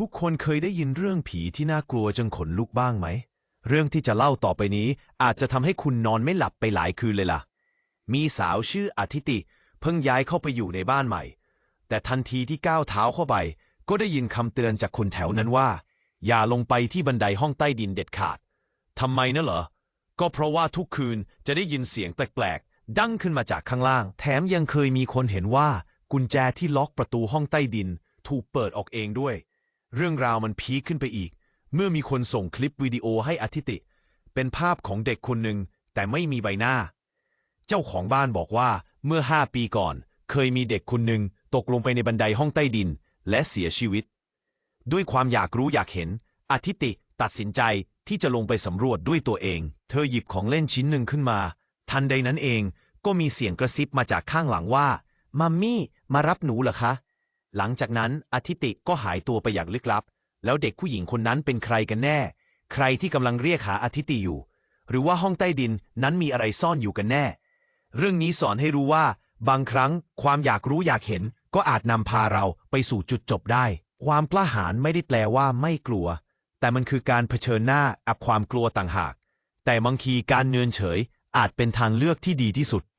ทุกคนเคยได้ยินเรื่องผีที่น่ากลัวจนขนลุกบ้างไหม เรื่องที่จะเล่าต่อไปนี้ อาจจะทำให้คุณนอนไม่หลับไปหลายคืนเลยล่ะ มีสาวชื่ออาทิติ เพิ่งย้ายเข้าไปอยู่ในบ้านใหม่ แต่ทันทีที่ก้าวเท้าเข้าไป ก็ได้ยินคำเตือนจากคนแถวนั้นว่า อย่าลงไปที่บันไดห้องใต้ดินเด็ดขาดทำไมนะเหรอ ก็เพราะว่าทุกคืนจะได้ยินเสียงแปลกๆ ดังขึ้นมาจากข้างล่าง แถมยังเคยมีคนเห็นว่า กุญแจที่ล็อกประตูห้องใต้ดิน ถูกเปิดออกเองด้วย เรื่องราวมันพีคขึ้นไปอีก เมื่อมีคนส่งคลิปวิดีโอให้อาทิติ เป็นภาพของเด็กคนหนึ่งแต่ไม่มีใบหน้า เจ้าของบ้านบอกว่าเมื่อห้าปีก่อน เคยมีเด็กคนหนึ่งตกลงไปในบันไดห้องใต้ดิน และเสียชีวิต ด้วยความอยากรู้อยากเห็นอาทิติตัดสินใจที่จะลงไปสำรวจด้วยตัวเอง เธอหยิบของเล่นชิ้นหนึ่งขึ้นมา ทันใดนั้นเองก็มีเสียงกระซิบมาจากข้างหลังว่า มัมมี่ มารับหนูเหรอคะ หลังจากนั้นอาทิติก็หายตัวไปอย่างลึกลับ แล้วเด็กผู้หญิงคนนั้นเป็นใครกันแน่ ใครที่กำลังเรียกหาอาทิติอยู่ หรือว่าห้องใต้ดินนั้นมีอะไรซ่อนอยู่กันแน่ เรื่องนี้สอนให้รู้ว่า บางครั้งความอยากรู้อยากเห็น ก็อาจนำพาเราไปสู่จุดจบได้ ความกล้าหาญไม่ได้แปลว่าไม่กลัว แต่มันคือการเผชิญหน้ากับความกลัวต่างหาก แต่บางทีการเนินเฉยอาจเป็นทางเลือกที่ดีที่สุด